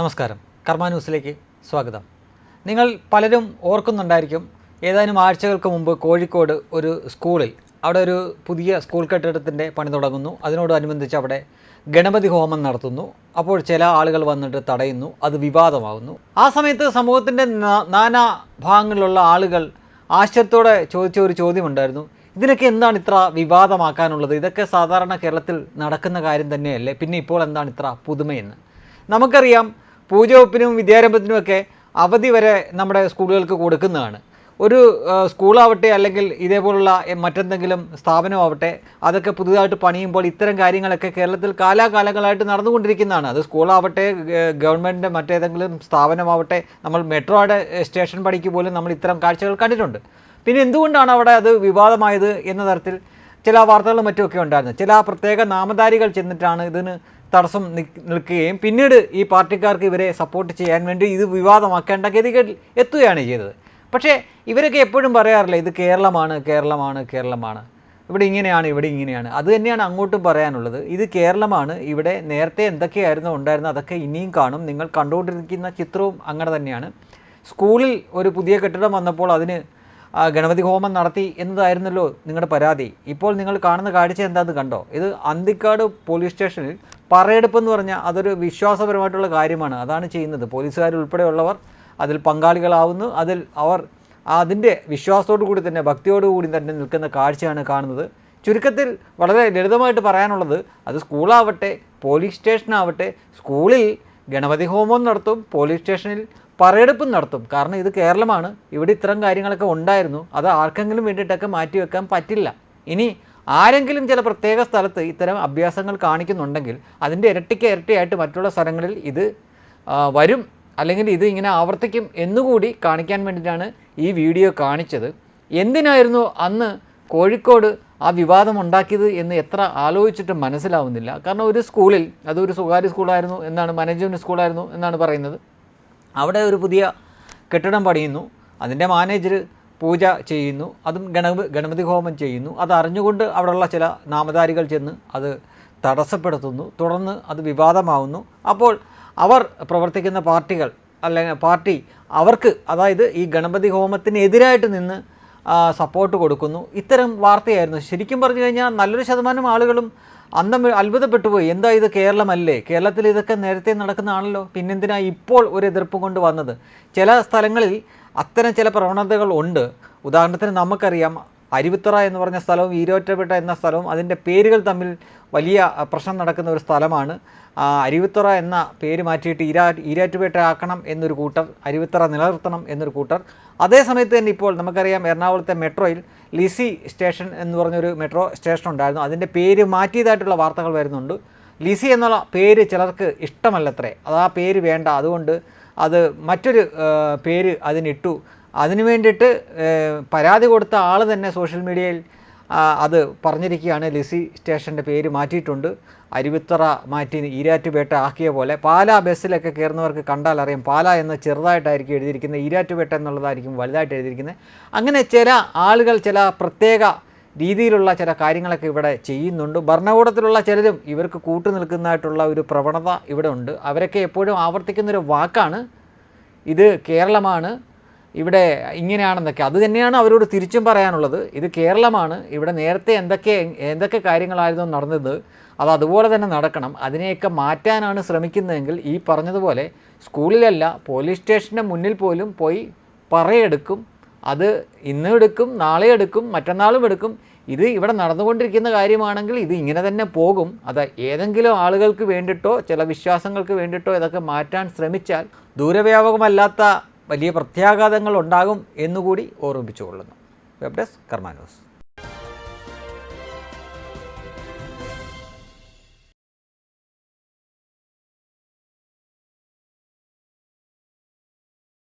നമസ്കാരം. കർമ്മ ന്യൂസിലേക്ക് സ്വാഗതം. നിങ്ങൾ പലരും ഓർക്കുന്നുണ്ടായിരിക്കും ഏതാനും ആഴ്ചകൾക്ക് മുമ്പ് കോഴിക്കോട് ഒരു സ്കൂളിൽ അവിടെ ഒരു പുതിയ സ്കൂൾ കെട്ടിടത്തിന്റെ പണി തുടങ്ങുന്നു. അതിനോടനുബന്ധിച്ച് അവിടെ ഗണപതി ഹോമം നടത്തുന്നു. അപ്പോൾ ചില ആളുകൾ വന്നിട്ട് തടയുന്നു അത് വിവാദമാകുന്നു ആ സമയത്ത് സമൂഹത്തിന്റെ നാനാ ഭാഗങ്ങളിലുള്ള ആളുകൾ ആശ്ചര്യത്തോടെ ചോദിച്ച ഒരു ചോദ്യമുണ്ടായിരുന്നു. ഇതിനൊക്കെ എന്താണ് ഇത്ര വിവാദമാക്കാനുള്ളത്? ഇതൊക്കെ സാധാരണ കേരളത്തിൽ നടക്കുന്ന കാര്യം തന്നെയല്ലേ? പിന്നെ ഇപ്പോൾ എന്താണ് ഇത്ര പുതുമയെന്ന്? നമുക്കറിയാം പൂജവെപ്പിനും വിദ്യാരംഭത്തിനുമൊക്കെ അവധി വരെ നമ്മുടെ സ്കൂളുകൾക്ക് കൊടുക്കുന്നതാണ്. ഒരു സ്കൂളാവട്ടെ അല്ലെങ്കിൽ ഇതേപോലുള്ള മറ്റെന്തെങ്കിലും സ്ഥാപനമാവട്ടെ അതൊക്കെ പുതുതായിട്ട് പണിയുമ്പോൾ ഇത്തരം കാര്യങ്ങളൊക്കെ കേരളത്തിൽ കാലാകാലങ്ങളായിട്ട് നടന്നുകൊണ്ടിരിക്കുന്നതാണ്. അത് സ്കൂളാവട്ടെ ഗവൺമെന്റിന്റെ മറ്റേതെങ്കിലും സ്ഥാപനമാവട്ടെ നമ്മൾ മെട്രോയുടെ സ്റ്റേഷൻ പണിക്ക് പോലും നമ്മൾ ഇത്തരം കാഴ്ചകൾ കണ്ടിട്ടുണ്ട്. പിന്നെ എന്തുകൊണ്ടാണ് അവിടെ അത് വിവാദമായത് എന്ന തരത്തിൽ ചില വാർത്തകളും മറ്റുമൊക്കെ ഉണ്ടായിരുന്നു ചില പ്രത്യേക നാമധാരികൾ ചെന്നിട്ടാണ് ഇതിന് തടസ്സം നിൽക്കുകയും പിന്നീട് ഈ പാർട്ടിക്കാർക്ക് ഇവരെ സപ്പോർട്ട് ചെയ്യാൻ വേണ്ടി ഇത് വിവാദമാക്കേണ്ട ഗതികേടിൽ എത്തുകയാണ് ചെയ്തത്. പക്ഷേ ഇവരൊക്കെ എപ്പോഴും പറയാറില്ല ഇത് കേരളമാണ് കേരളമാണ് കേരളമാണ്. ഇവിടെ ഇങ്ങനെയാണ് ഇവിടെ ഇങ്ങനെയാണ്. അത് തന്നെയാണ് അങ്ങോട്ടും പറയാനുള്ളത്. ഇത് കേരളമാണ് ഇവിടെ നേരത്തെ എന്തൊക്കെയായിരുന്നു ഉണ്ടായിരുന്നത് അതൊക്കെ ഇനിയും കാണും. നിങ്ങൾ കണ്ടുകൊണ്ടിരിക്കുന്ന ചിത്രവും അങ്ങനെ തന്നെയാണ്. സ്കൂളിൽ ഒരു പുതിയ കെട്ടിടം വന്നപ്പോൾ അതിന് ഗണപതി ഹോമം നടത്തി എന്നതായിരുന്നല്ലോ നിങ്ങളുടെ പരാതി. ഇപ്പോൾ നിങ്ങൾ കാണുന്ന കാഴ്ച എന്താണെന്ന് കണ്ടോ? ഇത് അന്തിക്കാട് പോലീസ് സ്റ്റേഷനിൽ പറയെടുപ്പ് എന്ന് പറഞ്ഞാൽ അതൊരു വിശ്വാസപരമായിട്ടുള്ള കാര്യമാണ്. അതാണ് ചെയ്യുന്നത്. പോലീസുകാർ ഉൾപ്പെടെയുള്ളവർ അതിൽ പങ്കാളികളാവുന്നു. അതിൽ അവർ അതിന്റെ വിശ്വാസത്തോടു കൂടി തന്നെ ഭക്തിയോടുകൂടി തന്നെ നിൽക്കുന്ന കാഴ്ചയാണ് കാണുന്നത്. ചുരുക്കത്തിൽ വളരെ ലളിതമായിട്ട് പറയാനുള്ളത് അത് സ്കൂളാവട്ടെ പോലീസ് സ്റ്റേഷനാവട്ടെ സ്കൂളിൽ ഗണപതി ഹോമം നടത്തും പോലീസ് സ്റ്റേഷനിൽ പറയെടുപ്പും നടത്തും. കാരണം ഇത് കേരളമാണ്. ഇവിടെ ഇത്തരം കാര്യങ്ങളൊക്കെ ഉണ്ടായിരുന്നു. അത് ആർക്കെങ്കിലും വേണ്ടിയിട്ടൊക്കെ മാറ്റിവെക്കാൻ പറ്റില്ല. ഇനി ആരെങ്കിലും ചില പ്രത്യേക സ്ഥലത്ത് ഇത്തരം അഭ്യാസങ്ങൾ കാണിക്കുന്നുണ്ടെങ്കിൽ അതിന്റെ ഇരട്ടിക്ക് ഇരട്ടിയായിട്ട് മറ്റുള്ള സ്ഥലങ്ങളിൽ ഇത് വരും. അല്ലെങ്കിൽ ഇത് ഇങ്ങനെ ആവർത്തിക്കും എന്നുകൂടി കാണിക്കാൻ വേണ്ടിയിട്ടാണ് ഈ വീഡിയോ കാണിച്ചത്. എന്തിനായിരുന്നു അന്ന് കോഴിക്കോട് ആ വിവാദം ഉണ്ടാക്കിയത് എന്ന് എത്ര ആലോചിച്ചിട്ട് മനസ്സിലാവുന്നില്ല. കാരണം ഒരു സ്കൂളിൽ അതൊരു സ്വകാര്യ സ്കൂളായിരുന്നു എന്നാണ് മാനേജ്മെന്റ് സ്കൂളായിരുന്നു എന്നാണ് പറയുന്നത്. അവിടെ ഒരു പുതിയ കെട്ടിടം പണിയുന്നു. അതിന്റെ മാനേജർ പൂജ ചെയ്യുന്നു അതും ഗണപ ഗണപതി ഹോമം ചെയ്യുന്നു. അത് അറിഞ്ഞുകൊണ്ട് അവിടെയുള്ള ചില നാമധാരികൾ ചെന്ന് അത് തടസ്സപ്പെടുത്തുന്നു തുടർന്ന് അത് വിവാദമാവുന്നു. അപ്പോൾ അവർ പ്രവർത്തിക്കുന്ന പാർട്ടികൾ അല്ലെങ്കിൽ പാർട്ടി അവർക്ക് അതായത് ഈ ഗണപതി ഹോമത്തിനെതിരായിട്ട് നിന്ന് സപ്പോർട്ട് കൊടുക്കുന്നു. ഇത്തരം വാർത്തയായിരുന്നു. ശരിക്കും പറഞ്ഞു കഴിഞ്ഞാൽ നല്ലൊരു ശതമാനം ആളുകളും അന്തം വി- അത്ഭുതപ്പെട്ടു പോയി. എന്താ ഇത് കേരളമല്ലേ? കേരളത്തിൽ ഇതൊക്കെ നേരത്തെ നടക്കുന്നതാണല്ലോ. പിന്നെന്തിനാ ഇപ്പോൾ ഒരു എതിർപ്പ് കൊണ്ട് വന്നത്? ചില സ്ഥലങ്ങളിൽ അത്തരം ചില പ്രവണതകൾ ഉണ്ട്. ഉദാഹരണത്തിന് നമുക്കറിയാം അരുവിത്തറ എന്ന് പറഞ്ഞ സ്ഥലവും ഈരോറ്റപ്പെട്ട എന്ന സ്ഥലവും അതിന്റെ പേരുകൾ തമ്മിൽ വലിയ പ്രശ്നം നടക്കുന്ന ഒരു സ്ഥലമാണ്. അരുവിത്തറ എന്ന പേര് മാറ്റിയിട്ട് ഈരാ ഈരാറ്റുപേട്ട ആക്കണം എന്നൊരു കൂട്ടർ അരുവിത്തറ നിലനിർത്തണം എന്നൊരു കൂട്ടർ. അതേ സമയത്ത് തന്നെ ഇപ്പോൾ നമുക്കറിയാം എറണാകുളത്തെ മെട്രോയിൽ ലിസി സ്റ്റേഷൻ എന്ന് പറഞ്ഞൊരു മെട്രോ സ്റ്റേഷൻ ഉണ്ടായിരുന്നു. അതിന്റെ പേര് മാറ്റിയതായിട്ടുള്ള വാർത്തകൾ വരുന്നുണ്ട്. ലിസി എന്നുള്ള പേര് ചിലർക്ക് ഇഷ്ടമല്ലത്രേ. അത് ആ പേര് വേണ്ട. അതുകൊണ്ട് അത് മറ്റൊരു പേര് അതിനിട്ടു. അതിനു വേണ്ടിയിട്ട് പരാതി കൊടുത്ത ആൾ തന്നെ സോഷ്യൽ മീഡിയയിൽ അത് പറഞ്ഞിരിക്കുകയാണ്. ലിസി സ്റ്റേഷന്റെ പേര് മാറ്റിയിട്ടുണ്ട്. അരുവിത്തറ മാറ്റി ഈരാറ്റുപേട്ട ആക്കിയ പോലെ. പാലാ ബസ്സിലൊക്കെ കയറുന്നവർക്ക് കണ്ടാൽ അറിയാം. പാല എന്ന് ചെറുതായിട്ടായിരിക്കും എഴുതിയിരിക്കുന്നത്. ഈരാറ്റുപേട്ട എന്നുള്ളതായിരിക്കും വലുതായിട്ട് എഴുതിയിരിക്കുന്നത്. അങ്ങനെ ചില ആളുകൾ ചില പ്രത്യേക രീതിയിലുള്ള ചില കാര്യങ്ങളൊക്കെ ഇവിടെ ചെയ്യുന്നുണ്ട്. ഭരണകൂടത്തിലുള്ള ചിലരും ഇവർക്ക് കൂട്ടു നിൽക്കുന്നതായിട്ടുള്ള ഒരു പ്രവണത ഇവിടെ ഉണ്ട്. അവരൊക്കെ എപ്പോഴും ആവർത്തിക്കുന്നൊരു വാക്കാണ്. ഇത് കേരളമാണ്. ഇവിടെ ഇങ്ങനെയാണെന്നൊക്കെ. അത് തന്നെയാണ് അവരോട് തിരിച്ചും പറയാനുള്ളത്. ഇത് കേരളമാണ്. ഇവിടെ നേരത്തെ എന്തൊക്കെ എന്തൊക്കെ കാര്യങ്ങളായിരുന്നു നടന്നത് അത് അതുപോലെ തന്നെ നടക്കണം. അതിനെയൊക്കെ മാറ്റാനാണ് ശ്രമിക്കുന്നതെങ്കിൽ ഈ പറഞ്ഞതുപോലെ സ്കൂളിലല്ല പോലീസ് സ്റ്റേഷന്റെ മുന്നിൽ പോലും പോയി പറയെടുക്കും. അത് ഇന്ന് എടുക്കും നാളെ എടുക്കും മറ്റന്നാളും എടുക്കും. ഇത് ഇവിടെ നടന്നുകൊണ്ടിരിക്കുന്ന കാര്യമാണെങ്കിൽ ഇത് ഇങ്ങനെ തന്നെ പോകും. അത് ഏതെങ്കിലും ആളുകൾക്ക് വേണ്ടിയിട്ടോ ചില വിശ്വാസങ്ങൾക്ക് വേണ്ടിയിട്ടോ ഇതൊക്കെ മാറ്റാൻ ശ്രമിച്ചാൽ ദൂരവ്യാപകമല്ലാത്ത വലിയ പ്രത്യാഘാതങ്ങൾ ഉണ്ടാകും എന്നുകൂടി ഓർമ്മിപ്പിച്ചുകൊള്ളുന്നു. Web desk കർമാനോസ്